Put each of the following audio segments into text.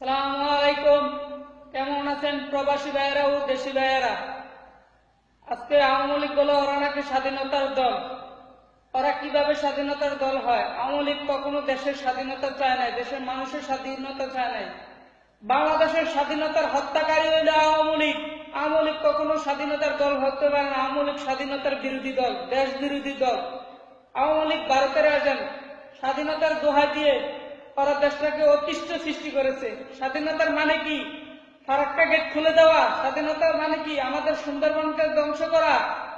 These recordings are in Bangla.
সালাম আলাইকুম কেমন আছেন প্রবাসী ভাইয়েরা ও দেশি ভাইয়েরা? আজকে আওয়ামী লীগ বলে ওরা নাকি স্বাধীনতার দল। ওরা কীভাবে স্বাধীনতার দল হয়? আওয়ামী লীগ কখনো দেশের স্বাধীনতা চায় নাই, দেশের মানুষের স্বাধীনতা চায় নাই। বাংলাদেশের স্বাধীনতার হত্যাকারী হইল আওয়ামী লীগ। আওয়ামী লীগ কখনো স্বাধীনতার দল হতে পারে না। আওয়ামী লীগ স্বাধীনতার বিরোধী দল দেশ বিরোধী দল। আওয়ামী লীগ ভারতের এজেন্ট। স্বাধীনতার দোহাই দিয়ে ওরা দেশটাকে অতিষ্ঠ সৃষ্টি করেছে। স্বাধীনতার মানে কি? ফারাক্কা গেট খুলে দেওয়া। স্বাধীনতার মানে কি? আমাদের সুন্দরবনকে ধ্বংস করা।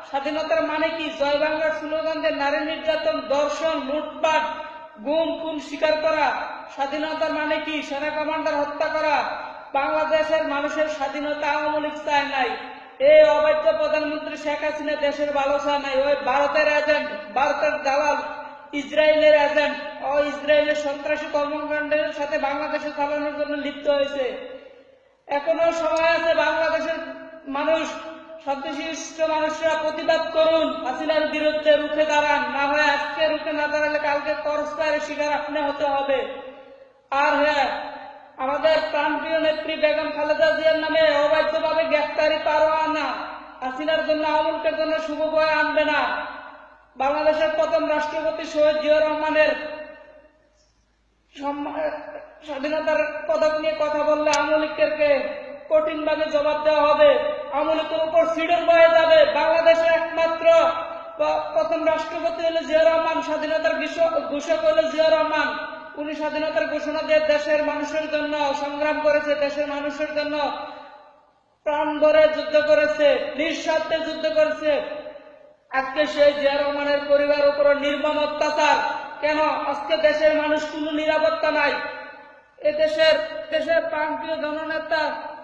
স্বাধীনতার মানে কি? জয় বাংলার স্লোগান নারী নির্যাতন, দর্শন, লুটপাট, গুম, খুন স্বীকার করা। স্বাধীনতার মানে কি? সেনা কমান্ডার হত্যা করা। বাংলাদেশের মানুষের স্বাধীনতা আওয়ামী লীগ চায় নাই। এই অবৈধ প্রধানমন্ত্রী শেখ হাসিনা দেশের ভালো চায় নাই। ওই ভারতের এজেন্ট ভারতের দালাল, ইসরায়েলের এজেন্ট ইসরায়েলের সন্ত্রাসী কর্মকাণ্ডের সাথে বাংলাদেশে চালানোর জন্য লিপ্ত হয়েছে। এখনও সময় আছে বাংলাদেশের মানুষ সন্ত্রাসিষ্ট মানুষরা প্রতিবাদ করুন, হাসিনার বিরুদ্ধে রুখে দাঁড়ান। না হয় আজকে রুখে না দাঁড়ালে কালকে করস্তারের শিকার আপনি হতে হবে। আর হ্যাঁ আমাদের প্রাণপ্রিয় নেত্রী বেগম খালেদা জিয়ার নামে অবৈধভাবে গ্রেফতারি পারোয়া না। হাসিনার জন্য আমলকের জন্য শুভ বয়ে আনবে না। বাংলাদেশের প্রথম রাষ্ট্রপতি শহীদ জিয়াউর রহমানের স্বাধীনতার পদক নিয়ে কথা বললে আমলিককে কঠিন ভাবে জবাব দেওয়া হবে। আমলিকের উপর সিডর বয়ে যাবে। বাংলাদেশে একমাত্র প্রথম রাষ্ট্রপতি হলো জিয়া রহমান, স্বাধীনতার ঘোষক হলো জিয়া রহমান। উনি স্বাধীনতার ঘোষণা দিয়ে দেশের মানুষের জন্য সংগ্রাম করেছে, দেশের মানুষের জন্য প্রাণ ভরে যুদ্ধ করেছে নিঃস্বার্থে যুদ্ধ করেছে। আজকে সেই জিয়া রহমানের পরিবার উপর নির্মম অত্যাচার। কেন? আজকে দেশের মানুষ কোনো নিরাপত্তা নাই। এ দেশের দেশের প্রান্তীয় জননেতা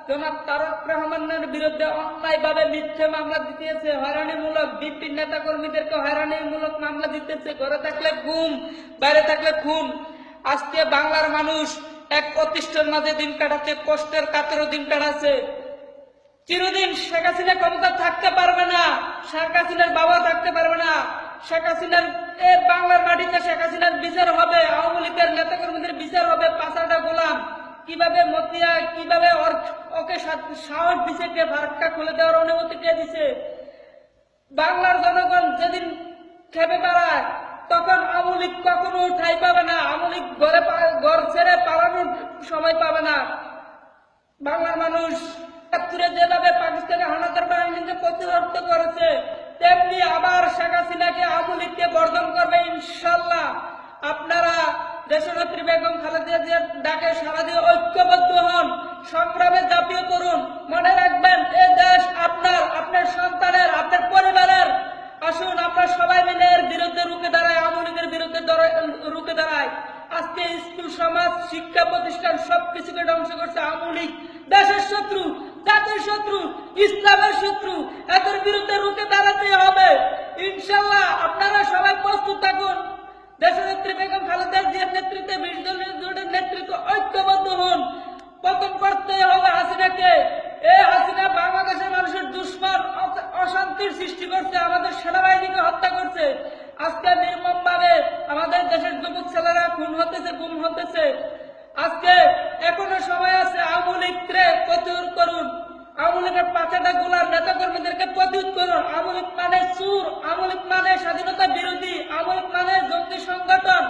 জনাব তারক রহমানের বিরুদ্ধে অন্যায় ভাবে মিথ্যে মামলা দিতেছে হয়রানিমূলক বিপিন নেতা কর্মীদেরকে হয়রানিমূলক মামলা দিতেছে ঘরে থাকলে গুম বাইরে থাকলে খুন। আজকে বাংলার মানুষ এক অতিষ্ঠের মাঝে দিন কাটাচ্ছে, কষ্টের কাতেরও দিন কাটাচ্ছে। চিরদিন শেখ হাসিনা ক্ষমতা থাকতে পারবে না, শেখ হাসিনার বাবা থাকতে পারবে না। শেখ হাসিনার কীভাবে মতিয়া কীভাবে ওকে সাহস দিছে কে? ফারাক্কা খুলে দেওয়ার অনুমতি কে দিছে? বাংলার জনগণ যেদিন খেপে বেড়ায়, তখন আওয়ামী লীগ কখনো ঠাই পাবে না। আওয়ামী লীগ ঘরে ঘর ছেড়ে পালানোর সময় পাবে না। বাংলার মানুষ একাত্তরে যেভাবে পাকিস্তানি হানাদার বাহিনীকে প্রতিহত করেছে, তেমনি আবার শেখ হাসিনাকে আওয়ামী লীগকে বর্জন করবে আপনারা দেশনেত্রী বেগম খালেদা জিয়ার ডাকে সারা দিয়ে ঐক্যবদ্ধ হন, সংগ্রামে ঝাঁপিয়ে পড়ুন মনে রাখবেন, এ দেশ আপনার আপনার সন্তানের, আপনার পরিবারের। আসুন, আমরা সবাই মিলে এর বিরুদ্ধে রুখে দাঁড়াই, আওয়ামী লীগের বিরুদ্ধে রুখে দাঁড়াই। আজকে স্কুল, সমাজ, শিক্ষা প্রতিষ্ঠান সবকিছুকে ধ্বংস করছে আমলিক দেশের শত্রু, জাতির শত্রু, ইসলামের শত্রু, এদের বিরুদ্ধে রুখে দাঁড়াতে হবে। ইনশাল্লাহ আপনারা সবাই প্রস্তুত থাকুন। দেশনেত্রী আজকে নির্মম ভাবে আমাদের দেশের যুবক ছেলেরা খুন হতেছে, গুম হতেছে। আজকে এখনও সময় আছে আওয়ামী লীগকে প্রতিরোধ করুন। আওয়ামী লীগের গোলার নেতা কর্মীদেরকে প্রতিরোধ করুন। আওয়ামী মানে সুর, আওয়ামী মানে স্বাধীনতা বিরোধী, আওয়ামী মানে জঙ্গি সংগঠন।